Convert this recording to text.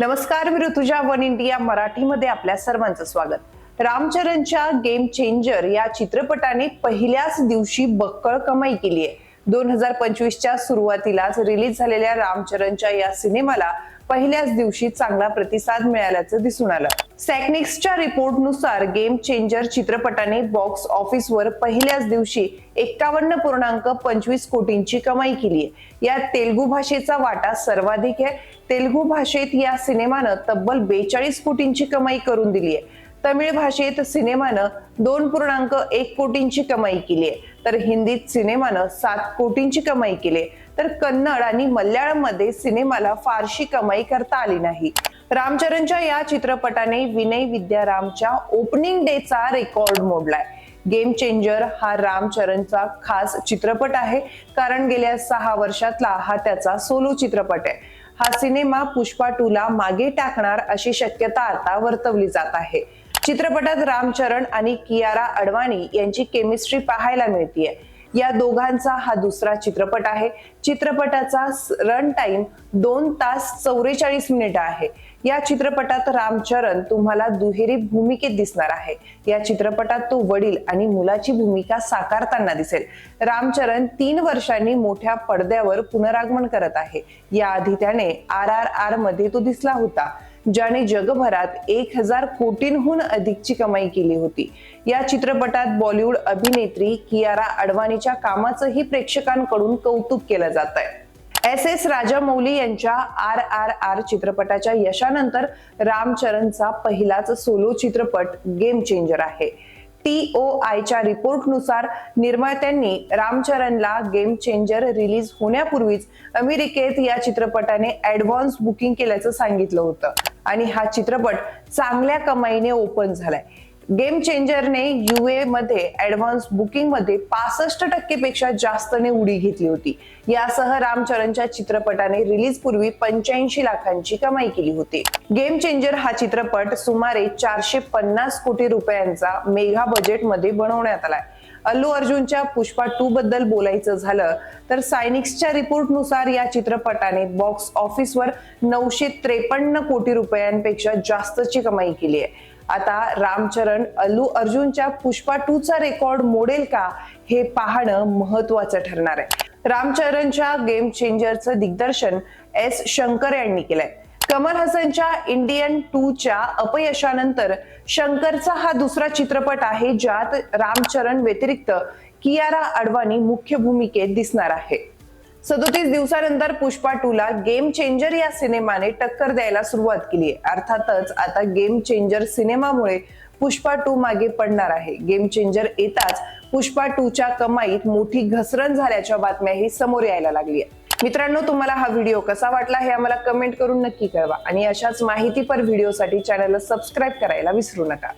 नमस्कार मी Rutuja one India मराठीमध्ये आपल्या सर्वांचं स्वागत. रामचरणच्या गेम चेंजर या चित्रपटाने पहिल्याच दिवशी बक्कळ कमाई केली आहे. दोन हजार पंचवीसच्या सुरुवातीलाच रिलीज झालेल्या रामचरणच्या या सिनेमाला पहिल्याच दिवशी चांगला प्रतिसाद मिळाल्याचं दिसून आलं. सॅकनिक्सच्या रिपोर्टनुसार गेम चेंजर चित्रपटाने बॉक्स ऑफिसवर पहिल्याच दिवशी एक्कावन्न पूर्णांक पंचवीस कोटींची कमाई केली आहे. यात तेलगू भाषेचा वाटा सर्वाधिक आहे. तेलगू भाषेत या सिनेमानं तब्बल बेचाळीस कोटींची कमाई करून दिली आहे. तमिळ भाषेत सिनेमानं दोन पूर्णांक एक कोटींची कमाई केली आहे. तर हिंदीत सिनेमानं सात कोटींची कमाई केली आहे. तर कन्नड आणि मल्याळममध्ये सिनेमाला फारशी कमाई करता आली नाही. रामचरणच्या या चित्रपटाने विनय विद्यारामच्या ओपनिंग डेचा रेकॉर्ड मोडलाय. गेम चेंजर हा रामचरणचा खास चित्रपट आहे. कारण गेल्या सहा वर्षातला हा त्याचा सोलो चित्रपट आहे. हा सिनेमा पुष्पा टू ला मागे टाकणार अशी शक्यता आता वर्तवली जात आहे. चित्रपटात रामचरण आणि कियारा अडवाणी यांची केमिस्ट्री पाहायला मिळतीये. या दोघांचा हा दुसरा चित्रपट आहे. चित्रपटाचा रन टाइम दोन तास चौवेचाळीस मिनिट आहे. या चित्रपटात रामचरण तुम्हाला दुहेरी भूमिकेत दिसणार आहे. या चित्रपटात तो वडील आणि मुलाची भूमिका साकारताना दिसेल. रामचरण तीन वर्षांनी मोठ्या पडद्यावर पुनरागमन करत आहे. याआधी त्याने आर आर आरमध्ये तो दिसला होता. ज्याने जगभरात एक हजार कोटींहून अधिकची कमाई केली होती. या चित्रपटात बॉलिवूड अभिनेत्री कियारा अडवाणीच्या कामाचंही प्रेक्षकांकडून कौतुक केलं जात आहे एस एस राजामौली यांच्या आर आर आर चित्रपटाच्या यशानंतर रामचरणचा पहिलाच सोलो चित्रपट गेम चेंजर आहे. टी ओ आयच्या रिपोर्टनुसार निर्मात्यांनी रामचरणला गेम चेंजर रिलीज होण्यापूर्वीच अमेरिकेत या चित्रपटाने ऍडव्हान्स बुकिंग केल्याचं सांगितलं होतं. आणि हा चित्रपट चांगल्या कमाईने ओपन झालाय. गेम चेंजरने युए मध्ये ऍडव्हान्स बुकिंगमध्ये पासष्ट टक्के पेक्षा जास्तने उडी घेतली होती. यासह रामचरणच्या चित्रपटाने रिलीज पूर्वी पंच्याऐंशी लाखांची कमाई केली होती. गेम चेंजर हा चित्रपट सुमारे चारशे पन्नास कोटी रुपयांचा मेगा बजेटमध्ये बनवण्यात आलाय. अल्लू अर्जुनच्या पुष्पा टू बद्दल बोलायचं झालं तर सायनिक्सच्या रिपोर्टनुसार या चित्रपटाने बॉक्स ऑफिसवर नऊशे त्रेपन्न कोटी रुपयांपेक्षा जास्तची कमाई केली आहे. आता रामचरण अल्लू अर्जुनच्या पुष्पा टू चा रेकॉर्ड मोडेल का हे पाहणं महत्वाचं ठरणार आहे. रामचरणच्या गेम चेंजरचं दिग्दर्शन एस शंकर यांनी केलंय. कमल हसनच्या इंडियन टूच्या अपयशानंतर शंकरचा हा दुसरा चित्रपट आहे ज्यात रामचरण व्यतिरिक्त कियारा अडवाणी मुख्य भूमिकेत दिसणार आहे. सदोतीस दिवसानंतर पुष्पा टूला गेम चेंजर या सिनेमाने टक्कर द्यायला सुरुवात केली आहे. अर्थातच आता गेम चेंजर सिनेमामुळे पुष्पा टू मागे पडणार आहे. गेम चेंजर येताच पुष्पा टूच्या कमाईत मोठी घसरण झाल्याच्या बातम्याही समोर यायला लागली आहे. मित्रांनो तुम्हाला हा व्हिडिओ कसा वाटला हे आम्हाला कमेंट करून नक्की कळवा. आणि अशाच माहितीपर व्हिडिओसाठी चॅनलला सबस्क्राईब करायला विसरू नका.